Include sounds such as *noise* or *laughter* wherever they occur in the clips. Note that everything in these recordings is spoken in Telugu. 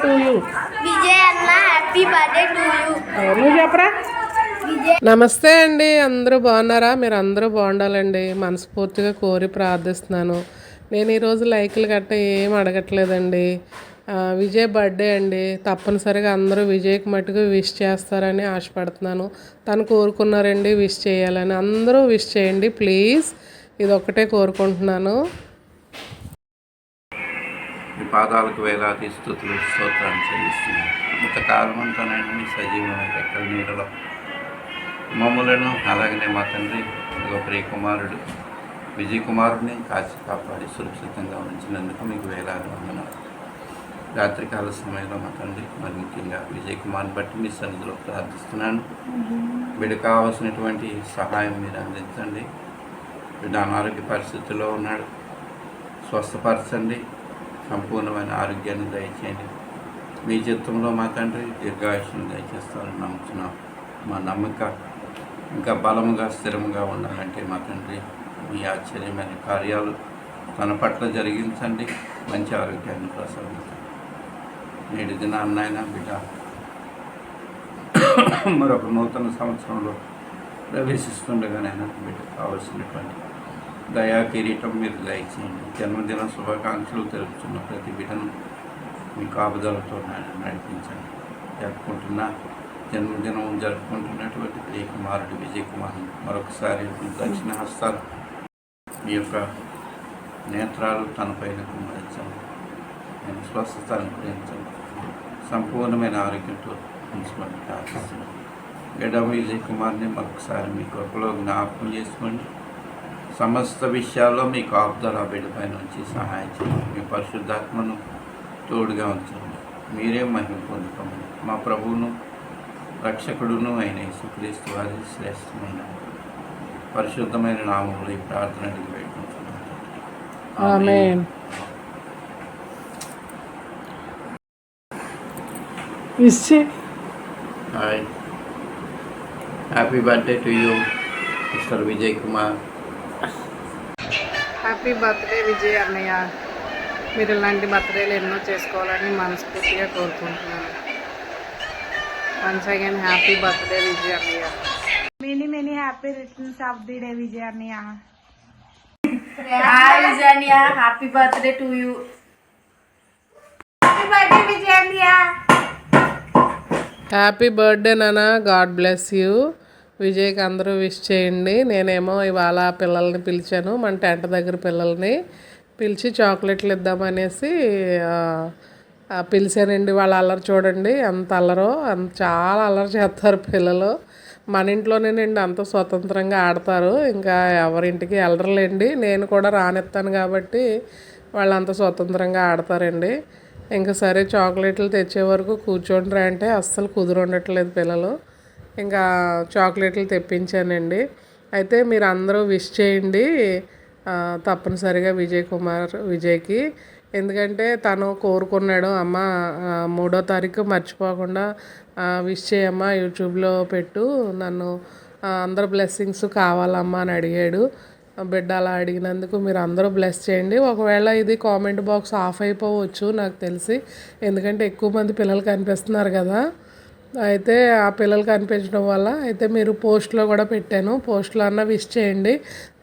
టు యూ విజయ్ అన్న హ్యాపీ బర్త్డే టు యూ నువ్వు చెప్పరా? విజయ్. నమస్తే అండి అందరూ బాగున్నారా? మీరు అందరూ బాగుండాలండి మనస్ఫూర్తిగా కోరి ప్రార్థిస్తున్నాను. నేను ఈరోజు లైకులు గట్ట ఏం అడగట్లేదండి. ఆ, విజయ్ బర్త్డే అండి. తప్పనిసరిగా అందరూ విజయ్కి మటుకు విష్ చేస్తారని ఆశపడుతున్నాను. తను కోరుకున్నారండి విష్ చేయాలని. అందరూ విష్ చేయండి ప్లీజ్ ఇది ఒక్కటే కోరుకుంటున్నాను. పాదాలకు వేలాది స్థుతులు స్తోత్రాన్ని చెల్లిస్తున్నాను. ఇంతకాలం అంతానైనా మీ సజీవమైన రెక్కల నీడలో మమ్మలను అలాగనే మా తండ్రి ఇదిగో ప్రియ కుమారుడు విజయ్ కుమారుడిని కాచి కాపాడి సురక్షితంగా ఉంచినందుకు మీకు వేలాది వందనాలు. రాత్రికాల సమయంలో మా తండ్రి మరి ముఖ్యంగా విజయ్ కుమార్ని బట్టి మీ సన్నిధిలో ప్రార్థిస్తున్నాను. వీడికి కావాల్సినటువంటి సహాయం మీరు అందించండి. వీడు అనారోగ్య పరిస్థితుల్లో ఉన్నాడు. స్వస్థపరచండి. సంపూర్ణమైన ఆరోగ్యాన్ని దయచేయండి. మీ చిత్తంలో మా తండ్రి దీర్ఘాయుష్ను దయచేస్తారని నమ్ముతున్నాం. మా నమ్మక ఇంకా బలముగా స్థిరముగా ఉండాలంటే మా తండ్రి మీ ఆశ్చర్యమైన కార్యాలు తన పట్ల జరిగించండి. మంచి ఆరోగ్యాన్ని ప్రసాదించండి. నేటి దినాన్నైనా బిడ్డ మరొక నూతన సంవత్సరంలో ప్రవేశిస్తుండగానైనా బిడ్డ కావలసినటువంటి దయా కిరీటం మీరు దయచేయండి. జన్మదిన శుభాకాంక్షలు తెలుపుతున్న ప్రతి బిడ్డను మీ కాపుదలతో నడిపించండి. జరుపుకుంటున్న జన్మదినం జరుపుకుంటున్నటువంటి ప్రియ కుమారుడు విజయ్ కుమార్ మరొకసారి దక్షిణ హస్తాలు మీ యొక్క నేత్రాలు తన పైన నేను స్వస్థత అనుగ్రహించండి సంపూర్ణమైన ఆరోగ్యంతో ఉంచుకోండి ఆశిస్తున్నాను గడ్డ విజయ్ కుమార్ని మరొకసారి మీ కృపలో జ్ఞాపకం చేసుకోండి. సమస్త విషయాల్లో మీ కాపుదల బిడ్డపై నుంచి సహాయం చేయండి మీ పరిశుద్ధాత్మను తోడుగా ఉంచండి మీరే మహిమ పొందుకోమని మా ప్రభువును రక్షకుడును అయిన యేసుక్రీస్తు వారి శ్రేష్టమైన పరిశుద్ధమైన నామంలో ఈ ప్రార్థన అడిగి పెట్టుకుంటున్నాను ఆమెన్ విష్ చేయి. Hi happy birthday to you mister Vijay Kumar happy birthday Vijay అన్నయ్య మీరు ఇలాంటి బర్త్డేలు ఎన్నో చేసుకోవాలని మనస్ఫూర్తిగా కోరుకుంటున్నాను. Once again happy birthday Vijay అన్నయ్య many many happy returns of the day Vijay అన్నయ్య హాయ్ విజయ్ అన్నయ్య happy birthday to you happy birthday Vijay అన్నయ్య హ్యాపీ బర్త్డే నాన్న గాడ్ బ్లెస్ యూ విజయ్కి అందరూ విష్ చేయండి. నేనేమో ఇవాళ పిల్లల్ని పిలిచాను మన టెంట్ దగ్గర పిల్లల్ని పిలిచి చాక్లెట్లు ఇద్దామనేసి పిలిచానండి. వాళ్ళ అల్లరి చూడండి ఎంత అల్లరో అంత చాలా అల్లరి చేస్తారు పిల్లలు. మన ఇంట్లోనేనండి అంత స్వతంత్రంగా ఆడతారు. ఇంకా ఎవరింటికి వెళ్ళరులేండి నేను కూడా రానిస్తాను కాబట్టి వాళ్ళు అంత స్వతంత్రంగా ఆడతారండి. ఇంకా సరే చాక్లెట్లు తెచ్చే వరకు కూర్చోండి అంటే అస్సలు కుదురుండట్లేదు పిల్లలు. ఇంకా చాక్లెట్లు తెప్పించానండి. అయితే మీరు అందరూ విష్ చేయండి తప్పనిసరిగా విజయ్ కుమార్ విజయ్కి. ఎందుకంటే తను కోరుకున్నాడు అమ్మ మూడో తారీఖు మర్చిపోకుండా విష్ చేయమ్మా యూట్యూబ్లో పెట్టు నన్ను అందరు బ్లెస్సింగ్స్ కావాలమ్మా అని అడిగాడు. బిడ్డ అలా అడిగినందుకు మీరు అందరూ బ్లెస్ చేయండి. ఒకవేళ ఇది కామెంట్ బాక్స్ ఆఫ్ అయిపోవచ్చు నాకు తెలిసి. ఎందుకంటే ఎక్కువ మంది పిల్లలు కనిపిస్తున్నారు కదా. అయితే ఆ పిల్లలు కనిపించడం వల్ల అయితే మీరు పోస్ట్లో కూడా పెట్టాను. పోస్ట్లో అన్న విష్ చేయండి.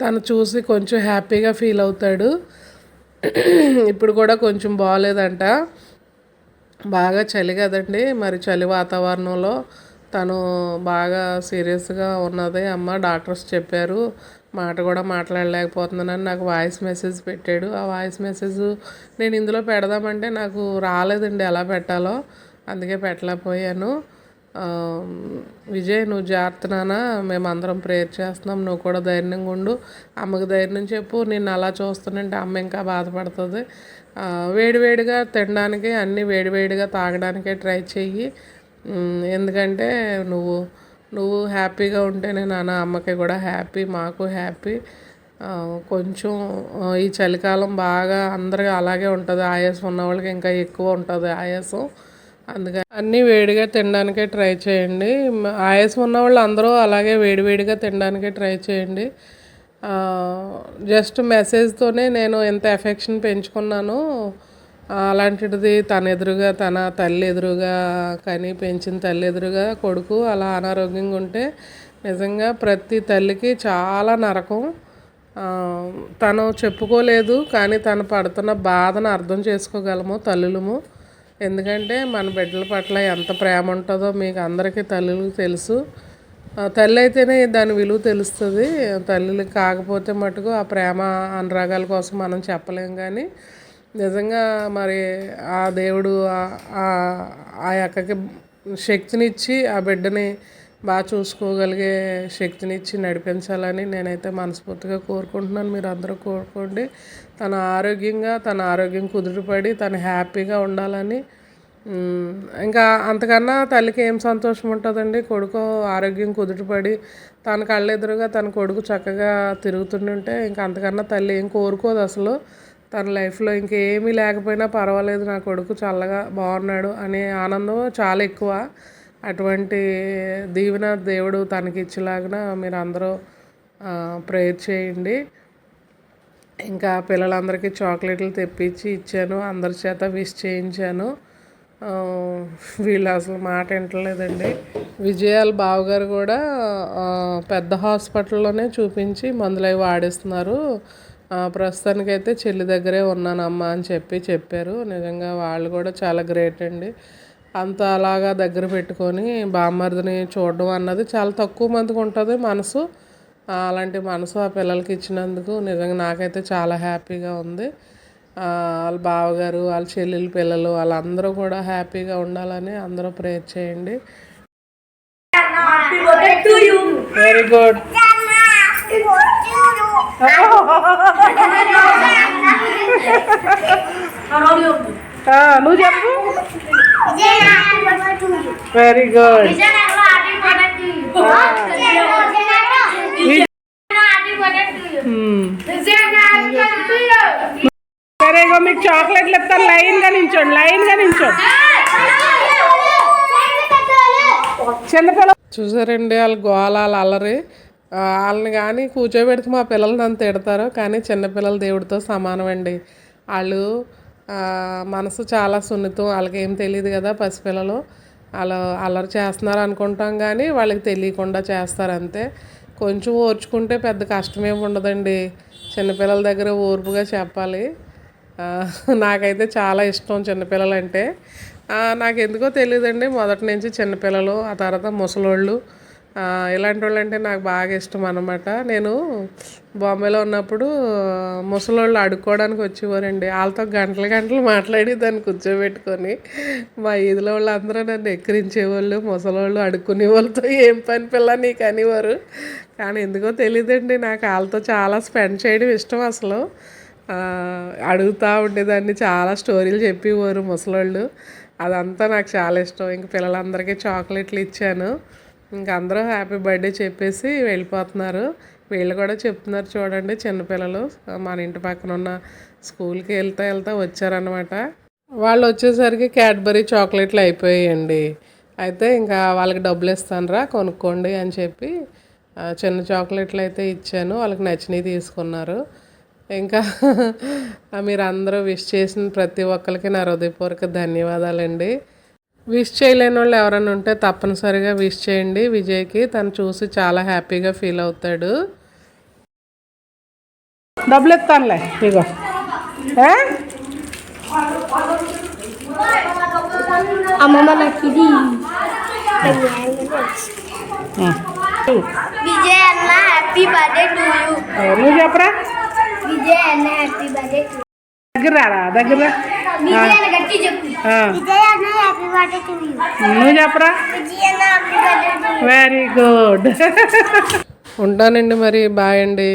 తను చూసి కొంచెం హ్యాపీగా ఫీల్ అవుతాడు. ఇప్పుడు కూడా కొంచెం బాగాలేదంట. బాగా చలి కదండి. మరి చలి వాతావరణంలో తను బాగా సీరియస్గా ఉన్నది అమ్మ. డాక్టర్స్ చెప్పారు. మాట కూడా మాట్లాడలేకపోతున్నానని నాకు వాయిస్ మెసేజ్ పెట్టాడు. ఆ వాయిస్ మెసేజ్ నేను ఇందులో పెడదామంటే నాకు రాలేదండి ఎలా పెట్టాలో. అందుకే పెట్టలేకపోయాను. విజయ్ నువ్వు జాగ్రత్తనానా మేమందరం ప్రేయర్ చేస్తున్నాం నువ్వు కూడా ధైర్యంగా ఉండు. అమ్మకి ధైర్యం చెప్పు నిన్ను అలా చూస్తుంటే అమ్మ ఇంకా బాధపడుతుంది. వేడివేడిగా తినడానికి అన్నీ వేడివేడిగా తాగడానికే ట్రై చెయ్యి. ఎందుకంటే నువ్వు నువ్వు హ్యాపీగా ఉంటేనే నాన్న అమ్మకి కూడా హ్యాపీ మాకు హ్యాపీ. కొంచెం ఈ చలికాలం బాగా అందరికీ అలాగే ఉంటుంది. ఆయాసం ఉన్న వాళ్ళకి ఇంకా ఎక్కువ ఉంటుంది ఆయాసం. అందుకని అన్నీ వేడిగా తినడానికే ట్రై చేయండి. ఆయాసం ఉన్న వాళ్ళు అందరూ అలాగే వేడివేడిగా తినడానికే ట్రై చేయండి. జస్ట్ మెసేజ్తోనే నేను ఎంత ఎఫెక్షన్ పెంచుకున్నానో అలాంటిది తన ఎదురుగా తన తల్లి ఎదురుగా కానీ పెంచిన తల్లి ఎదురుగా కొడుకు అలా అనారోగ్యంగా ఉంటే నిజంగా ప్రతి తల్లికి చాలా నరకం. తను చెప్పుకోలేదు కానీ తను పడుతున్న బాధను అర్థం చేసుకోగలము తల్లులము. ఎందుకంటే మన బిడ్డల పట్ల ఎంత ప్రేమ ఉంటుందో మీకు అందరికీ తల్లులకు తెలుసు. ఆ, తల్లి అయితేనే దాని విలువ తెలుస్తుంది. తల్లికి కాకపోతే మటుకు ఆ ప్రేమ అనురాగాల కోసం మనం చెప్పలేం కానీ నిజంగా మరి ఆ దేవుడు ఆ- ఆ- ఆ యొక్కకి శక్తినిచ్చి ఆ బిడ్డని బాగా చూసుకోగలిగే శక్తినిచ్చి నడిపించాలని నేనైతే మనస్ఫూర్తిగా కోరుకుంటున్నాను. మీరు అందరూ కోరుకోండి. తన ఆరోగ్యంగా తన ఆరోగ్యం కుదుటపడి తను హ్యాపీగా ఉండాలని. ఇంకా అంతకన్నా తల్లికి ఏం సంతోషం ఉంటుందండి? కొడుకు ఆరోగ్యం కుదుటపడి తన కళ్ళెదురుగా తన కొడుకు చక్కగా తిరుగుతుంటుంటే ఇంకా అంతకన్నా తల్లి ఏం కోరుకోదు అసలు. తన లైఫ్లో ఇంకేమీ లేకపోయినా పర్వాలేదు నా కొడుకు చల్లగా బాగున్నాడు అనే ఆనందం చాలా ఎక్కువ. అటువంటి దీవెన దేవుడు తనకి ఇచ్చేలాగా మీరు అందరూ ప్రేయర్ చేయండి. ఇంకా పిల్లలందరికీ చాక్లెట్లు తెప్పించి ఇచ్చాను అందరి చేత విష్ చేయించాను. వీళ్ళు అసలు మాట వింటలేదండి. విజయాల బావగారు కూడా పెద్ద హాస్పిటల్లోనే చూపించి మందులు అవి వాడిస్తున్నారు ప్రస్తుతానికైతే చెల్లి దగ్గరే ఉన్నానమ్మా అని చెప్పి చెప్పారు. నిజంగా వాళ్ళు కూడా చాలా గ్రేట్ అండి. అంత అలాగా దగ్గర పెట్టుకొని బామ్మర్దిని చూడడం అన్నది చాలా తక్కువ మందికి ఉంటుంది మనసు. అలాంటి మనసు ఆ పిల్లలకి ఇచ్చినందుకు నిజంగా నాకైతే చాలా హ్యాపీగా ఉంది. వాళ్ళ బావగారు వాళ్ళ చెల్లెలు పిల్లలు వాళ్ళందరూ కూడా హ్యాపీగా ఉండాలని అందరూ ప్రేయర్ చేయండి. వెరీ గుడ్ *laughs* నువ్వు చెప్పు. Very good hmm. సరే ఇగో మీకు చాక్లెట్లు ఇస్తాను లైన్గా నించోండి లైన్గా నించోండి. చిన్నపిల్ల చూసారండి వాళ్ళు గోల వాళ్ళ అల్లరి. వాళ్ళని కానీ కూర్చోబెడితే మా పిల్లలు నన్ను తిడతారు కానీ చిన్నపిల్లలు దేవుడితో సమానం అండి వాళ్ళు మనసు చాలా సున్నితం వాళ్ళకి ఏం తెలియదు కదా పసిపిల్లలు. అలా అల్లరి చేస్తున్నారు అనుకుంటాం కానీ వాళ్ళకి తెలియకుండా చేస్తారు అంతే. కొంచెం ఓర్చుకుంటే పెద్ద కష్టమేమి ఉండదండి. చిన్నపిల్లల దగ్గర ఓర్పుగా చెప్పాలి. నాకైతే చాలా ఇష్టం చిన్నపిల్లలు అంటే నాకు ఎందుకో తెలియదండి మొదటి నుంచి చిన్నపిల్లలు ఆ తర్వాత ముసలోళ్ళు. ఇలాంటి వాళ్ళు అంటే నాకు బాగా ఇష్టం అనమాట నేను బాంబేలో ఉన్నప్పుడు ముసలోళ్ళు అడుక్కోవడానికి వచ్చేవారండి. వాళ్ళతో గంటలు గంటలు మాట్లాడి దాన్ని కూర్చోబెట్టుకొని. మా ఈదిలో వాళ్ళు అందరూ నన్ను ఎక్కిరించేవాళ్ళు ముసలోళ్ళు అడుక్కునే వాళ్ళతో ఏం పని పిల్ల నీకు అనేవారు. కానీ ఎందుకో తెలియదండి నాకు వాళ్ళతో చాలా స్పెండ్ చేయడం ఇష్టం అసలు. అడుగుతూ ఉండేదాన్ని చాలా స్టోరీలు చెప్పేవారు ముసలోళ్ళు. అదంతా నాకు చాలా ఇష్టం. ఇంక పిల్లలందరికీ చాక్లెట్లు ఇచ్చాను. ఇంక అందరూ హ్యాపీ బర్త్డే చెప్పేసి వెళ్ళిపోతున్నారు. వీళ్ళు కూడా చెప్తున్నారు చూడండి చిన్నపిల్లలు. మన ఇంటి పక్కన ఉన్న స్కూల్కి వెళ్తా వెళ్తా వచ్చారనమాట వాళ్ళు వచ్చేసరికి క్యాడ్బరీ చాక్లెట్లు అయిపోయాయండి. అయితే ఇంకా వాళ్ళకి డబ్బులు ఇస్తానురా కొనుక్కోండి అని చెప్పి చిన్న చాక్లెట్లు అయితే ఇచ్చాను. వాళ్ళకి నచ్చినవి తీసుకున్నారు. ఇంకా *laughs* మీరు అందరూ విష్ చేసిన ప్రతి ఒక్కరికి నా హృదయపూర్వక ధన్యవాదాలండి. విష్ చేయలేని వాళ్ళు ఎవరైనా ఉంటే తప్పనిసరిగా విష్ చేయండి. విజయ్కి తను చూసి చాలా హ్యాపీగా ఫీల్ అవుతాడు. డబ్బులు ఇస్తానులే ఇగో? అమ్మమ్మ నాకు ఇది. విజయ్ అన్న హ్యాపీ బర్త్డే టు యూ ఏ, నువ్వు చెప్పరా? విజయ్ అన్న హ్యాపీ బర్త్డే టు దగ్గర రారా దగ్గర నువ్వు చెప్పరా వెరీ గుడ్ ఉంటానండి మరి బాయ్ అండి.